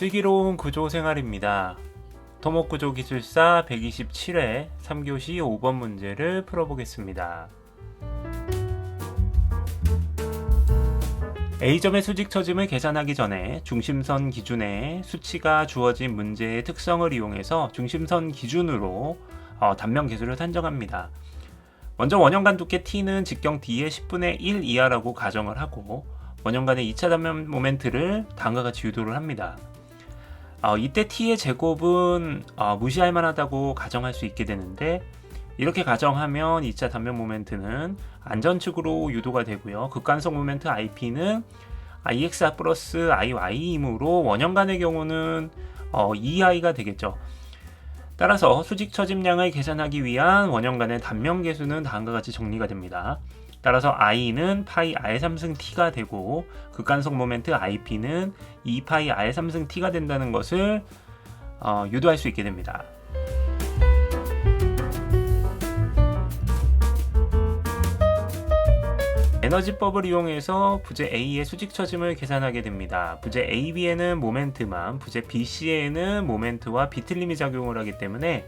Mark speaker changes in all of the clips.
Speaker 1: 슬기로운 구조 생활입니다. 토목구조 기술사 127회 3교시 5번 문제를 풀어보겠습니다. A점의 수직 처짐을 계산하기 전에 중심선 기준에 수치가 주어진 문제의 특성을 이용해서 중심선 기준으로 어, 단면 계수를 산정합니다. 먼저 원형간 두께 T는 직경 D의 10분의 1 이하라고 가정을 하고 원형간의 2차 단면 모멘트를 다음과 같이 유도를 합니다. 어, 이때 t의 제곱은 어, 무시할 만하다고 가정할 수 있게 되는데 이렇게 가정하면 2차 단면 모멘트는 안전축으로 유도가 되고요. 극간속 모멘트 IP는 IXR 플러스 IY이므로 원형간의 경우는 어, 2i가 되겠죠. 따라서 수직 처짐량을 계산하기 위한 원형간의 단면 계수는 다음과 같이 정리가 됩니다. 따라서 i는 파이 r 3승 t가 되고 극간속 모멘트 ip는 2파이 r 3승 t가 된다는 것을 어, 유도할 수 있게 됩니다. 에너지법을 이용해서 부재 A의 수직 처짐을 계산하게 됩니다. 부재 AB에는 모멘트만, 부재 BC에는 모멘트와 비틀림이 작용을 하기 때문에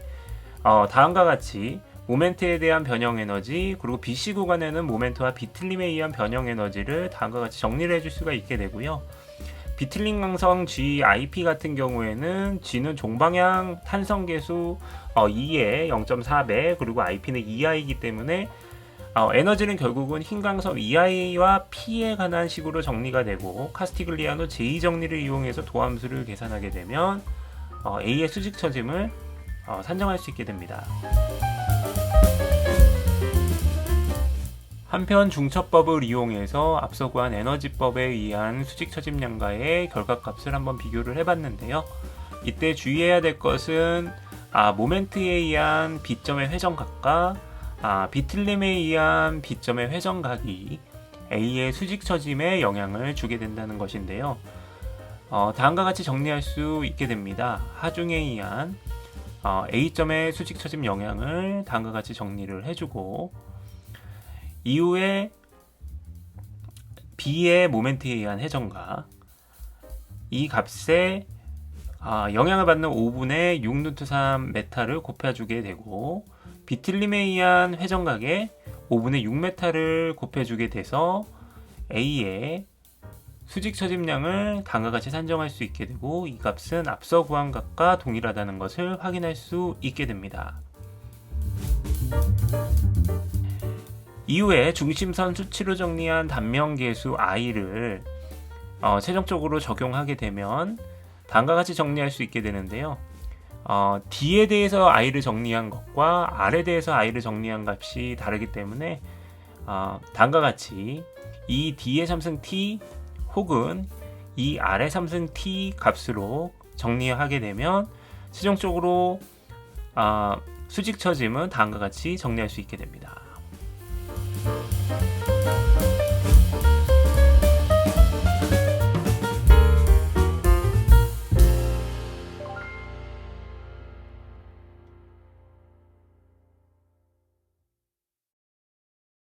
Speaker 1: 어, 다음과 같이 모멘트에 대한 변형 에너지 그리고 BC 구간에는 모멘트와 비틀림에 의한 변형 에너지를 다음과 같이 정리를 해줄 수가 있게 되고요. 비틀림 강성 GIP 같은 경우에는 G는 종방향 탄성 계수 어, 2의 0.4배 그리고 IP는 2i이기 때문에 어, 에너지는 결국은 흰 강성 EI와 P에 관한 식으로 정리가 되고 카스티글리아노 제2 정리를 이용해서 도함수를 계산하게 되면 어, A의 수직 처짐을 어, 산정할 수 있게 됩니다. 한편 중첩법을 이용해서 앞서 구한 에너지법에 의한 수직 처짐량과의 결과값을 한번 비교를 해봤는데요. 이때 주의해야 될 것은 아, 모멘트에 의한 B점의 회전각과 아, 비틀림에 의한 B점의 회전각이 A의 수직 처짐에 영향을 주게 된다는 것인데요. 어, 다음과 같이 정리할 수 있게 됩니다. 하중에 의한 어, A점의 수직 처짐 영향을 다음과 같이 정리를 해주고 이후에 B의 모멘트에 의한 회전각 이 값에 아, 영향을 받는 5분의 6루트 3 메타를 곱해주게 되고 비틀림에 의한 회전각에 5분의 6 메타를 곱해주게 돼서 A의 수직 처짐량을 다음과 같이 산정할 수 있게 되고 이 값은 앞서 구한 값과 동일하다는 것을 확인할 수 있게 됩니다. 이후에 중심선 수치로 정리한 단면 계수 i를 어, 최종적으로 적용하게 되면 다음과 같이 정리할 수 있게 되는데요. 어, d에 대해서 i를 정리한 것과 r에 대해서 i를 정리한 값이 다르기 때문에 어, 다음과 같이 이 d의 3승 t 혹은 이 r의 3승 t 값으로 정리하게 되면 최종적으로 어, 수직 처짐은 다음과 같이 정리할 수 있게 됩니다.